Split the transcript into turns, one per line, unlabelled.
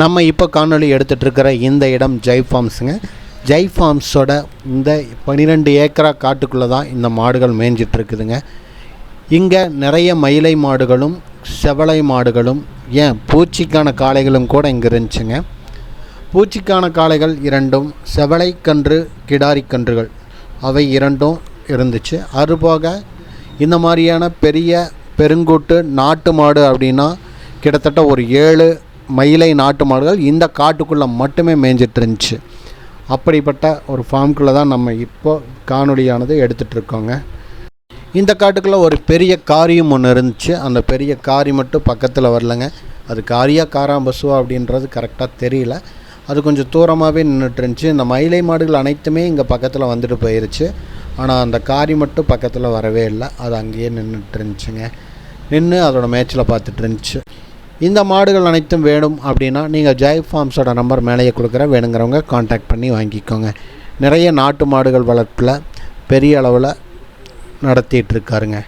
நம்ம இப்போ காணொலி எடுத்துகிட்ருக்கிற இந்த இடம் ஜெய் ஃபார்ம்ஸுங்க ஜெய் ஃபார்ம்ஸோட இந்த பன்னிரெண்டு ஏக்கரா காட்டுக்குள்ளே தான் இந்த மாடுகள் மேய்ஞ்சிட்ருக்குதுங்க. இங்கே நிறைய மயிலை மாடுகளும் செவலை மாடுகளும் ஏன் பூச்சிக்கான காளைகளும் கூட இங்கே இருந்துச்சுங்க. பூச்சிக்கான காளைகள் இரண்டும் செவலை கன்று கிடாரி கன்றுகள் அவை இரண்டும் இருந்துச்சு. அதுபோக இந்த மாதிரியான பெரிய பெருங்கூட்டு நாட்டு மாடு அப்படின்னா கிட்டத்தட்ட ஒரு ஏழு மயிலை நாட்டு மாடுகள் இந்த காட்டுக்குள்ளே மட்டுமே மேய்ஞ்சிட்டு இருந்துச்சு அப்படிப்பட்ட ஒரு ஃபார்முக்குள்ளே தான் நம்ம இப்போ காணொளியானது எடுத்துகிட்டு இருக்கோங்க இந்த காட்டுக்குள்ளே ஒரு பெரிய காரியம் ஒன்று இருந்துச்சு. அந்த பெரிய காரி மட்டும் பக்கத்தில் வரலங்க. அது காரியா காராம்பசுவா அப்படின்றது கரெக்டாக தெரியல. அது கொஞ்சம் தூரமாகவே நின்றுட்டு இருந்துச்சு இந்த மயிலை மாடுகள் அனைத்துமே இங்கே பக்கத்தில் வந்துட்டு போயிருச்சு. ஆனால் அந்த காரி மட்டும் பக்கத்தில் வரவே இல்லை. அது அங்கேயே நின்றுட்டு இருந்துச்சுங்க நின்று அதோடய மேட்ச்சில் பார்த்துட்டு இருந்துச்சு இந்த மாடுகள் அனைத்தும் வேணும் அப்படின்னா நீங்கள் ஜெய் ஃபார்ம்ஸோட நம்பர் மேலேயே கொடுக்குற வேணுங்கிறவங்க காண்டாக்ட் பண்ணி வாங்கிக்கோங்க. நிறைய நாட்டு மாடுகள் வளர்ப்பில் பெரிய அளவில் நடத்திட்டுருக்காருங்க